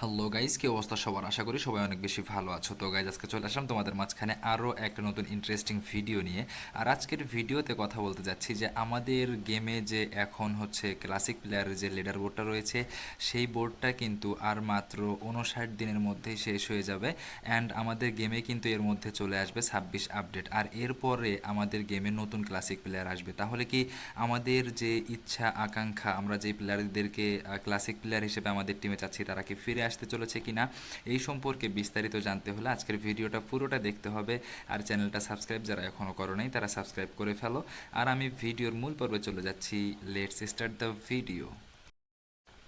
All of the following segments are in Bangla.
হ্যালো গাইজ কি অবস্থা সবার? আশা করি সবাই অনেক বেশি ভালো আছো। তো গাইজ আজকে চলে আসলাম তোমাদের মাঝখানে আরও একটা নতুন ইন্টারেস্টিং ভিডিও নিয়ে। আর আজকের ভিডিওতে কথা বলতে যাচ্ছি যে, আমাদের গেমে যে এখন হচ্ছে ক্লাসিক প্লেয়ারের যে লিডার বোর্ডটা রয়েছে, সেই বোর্ডটা কিন্তু আর মাত্র উনষাট দিনের মধ্যেই শেষ হয়ে যাবে। অ্যান্ড আমাদের গেমে কিন্তু এর মধ্যে চলে আসবে ছাব্বিশ আপডেট আর এরপরে আমাদের গেমে নতুন ক্লাসিক প্লেয়ার আসবে। তাহলে কি আমাদের যে ইচ্ছা, আকাঙ্ক্ষা, আমরা যে প্লেয়ারদেরকে ক্লাসিক প্লেয়ার হিসেবে আমাদের টিমে চাচ্ছি, তারা কি ফিরে আসতে চলেছে কিনা, এই সম্পর্কে বিস্তারিত জানতে হলে আজকের ভিডিওটা পুরোটা দেখতে হবে। আর চ্যানেলটা সাবস্ক্রাইব যারা এখনও করো নাই তারা সাবস্ক্রাইব করে ফেলো। আর আমি ভিডিওর মূল পর্বে চলে যাচ্ছি। লেটস স্টার্ট দ্য ভিডিও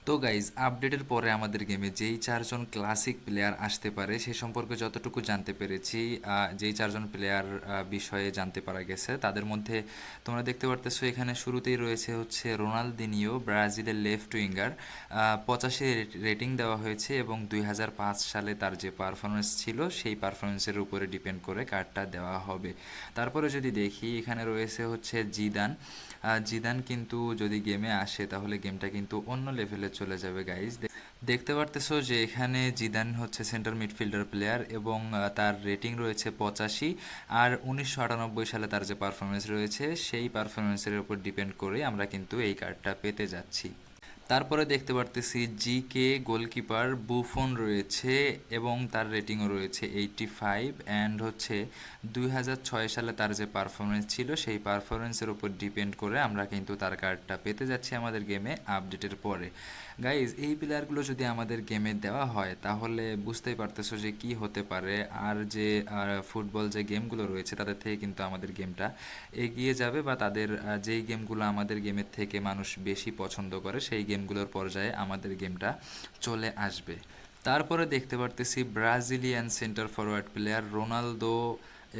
তো গাইজ আপডেটের পরে আমাদের গেমে যেই চারজন ক্লাসিক প্লেয়ার আসতে পারে, সে সম্পর্কে যতটুকু জানতে পেরেছি যেই চারজন প্লেয়ার বিষয়ে জানতে পারা গেছে, তাদের মধ্যে তোমরা দেখতে পারতেছো এখানে শুরুতেই রয়েছে হচ্ছে রোনালদিনিও, ব্রাজিলের লেফট উইঙ্গার পঁচাশি রেটিং দেওয়া হয়েছে এবং দুই হাজার পাঁচ সালে তার যে পারফরমেন্স ছিল, সেই পারফরমেন্সের উপরে ডিপেন্ড করে কার্ডটা দেওয়া হবে। তারপরে যদি দেখি, এখানে রয়েছে হচ্ছে জিদান জিদান কিন্তু যদি গেমে আসে, তাহলে গেমটা কিন্তু অন্য লেভেলে চলে যাবে গাইজ দেখতে পারতেছো যে এখানে জিদান হচ্ছে সেন্টার মিডফিল্ডার প্লেয়ার এবং তার রেটিং রয়েছে পঁচাশি আর উনিশশো আটানব্বই সালে তার যে পারফরমেন্স রয়েছে, সেই পারফরমেন্সের উপর ডিপেন্ড করে আমরা কিন্তু এই কার্ডটা পেতে যাচ্ছি। তারপরে দেখতে পারতেছি জি কে গোলকিপার বুফন রয়েছে এবং তার রেটিংও রয়েছে এইটটি ফাইভ অ্যান্ড হচ্ছে দুই হাজার ছয় সালে তার যে পারফরমেন্স ছিল, সেই পারফরমেন্সের উপর ডিপেন্ড করে আমরা কিন্তু তার কার্ডটা পেতে যাচ্ছি আমাদের গেমে আপডেটের পরে। গাইজ এই প্লেয়ারগুলো যদি আমাদের গেমে দেওয়া হয়, তাহলে বুঝতেই পারতেছো যে কি হতে পারে। আর যে ফুটবল যে গেমগুলো রয়েছে, তাদের থেকে কিন্তু আমাদের গেমটা এগিয়ে যাবে বা তাদের যেই গেমগুলো আমাদের গেমের থেকে মানুষ বেশি পছন্দ করে, সেই গেমগুলোর পর্যায়ে আমাদের গেমটা চলে আসবে। তারপরে দেখতে পারতেছি Brazilian centre forward player Ronaldo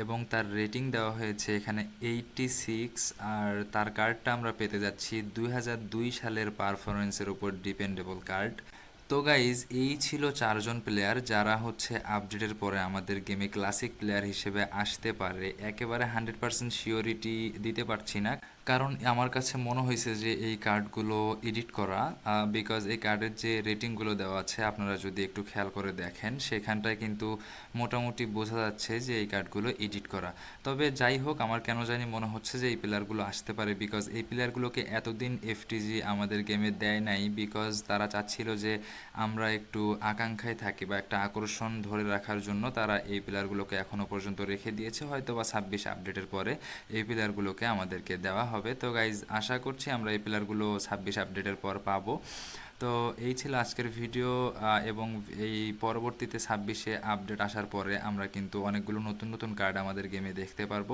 এবং তার রেটিং দেওয়া হয়েছে এখানে এইটটি সিক্স আর তার কার্ডটা আমরা পেতে যাচ্ছি দুই হাজার দুই সালের পারফরমেন্সের উপর ডিপেন্ডেবল কার্ড তো গাইজ এই ছিল চারজন প্লেয়ার যারা হচ্ছে আপডেটের পরে আমাদের গেমে ক্লাসিক প্লেয়ার হিসেবে আসতে পারে। একেবারে হান্ড্রেড পার্সেন্ট শিওরিটি দিতে পারছি না। কারণ আমার কাছে মনে হয়েছে যে এই কার্ডগুলো এডিট করা বিকজ এই কার্ডের যে রেটিংগুলো দেওয়া আছে, আপনারা যদি একটু খেয়াল করে দেখেন, সেখানটায় কিন্তু মোটামুটি বোঝা যাচ্ছে যে এই কার্ডগুলো এডিট করা। তবে যাই হোক, আমার কেন জানি মনে হচ্ছে যে এই প্লেয়ারগুলো আসতে পারে বিকজ এই প্লেয়ারগুলোকে এতদিন এফটিজি আমাদের গেমে দেয় নাই বিকজ তারা চাচ্ছিল যে আমরা একটু আকাঙ্ক্ষায় থাকি বা একটা আকর্ষণ ধরে রাখার জন্য তারা এই প্লেয়ারগুলোকে এখনও পর্যন্ত রেখে দিয়েছে হয়তো বা ছাব্বিশ আপডেটের পরে এই প্লেয়ারগুলোকে আমাদেরকে দেওয়া হবে। তো গাইজ আশা করছি আমরা এই প্লেয়ারগুলো ছাব্বিশ আপডেটের পর পাবো। তো এই ছিল আজকের ভিডিও এবং এই পরবর্তীতে ছাব্বিশে আপডেট আসার পরে আমরা কিন্তু অনেকগুলো নতুন নতুন কার্ড আমাদের গেমে দেখতে পারব।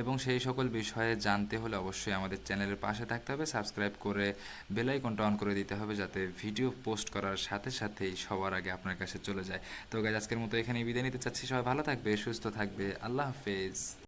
এবং সেই সকল বিষয়ে জানতে হলে অবশ্যই আমাদের চ্যানেলের পাশে থাকতে হবে। সাবস্ক্রাইব করে বেল আইকনটা অন করে দিতে হবে যাতে ভিডিও পোস্ট করার সাথে সাথেই সবার আগে আপনার কাছে চলে যায়। তো গাইজ আজকের মতো এখানে বিদায় নিতে চাচ্ছি। সবাই ভালো থাকবে, সুস্থ থাকবে। আল্লাহ হাফেজ।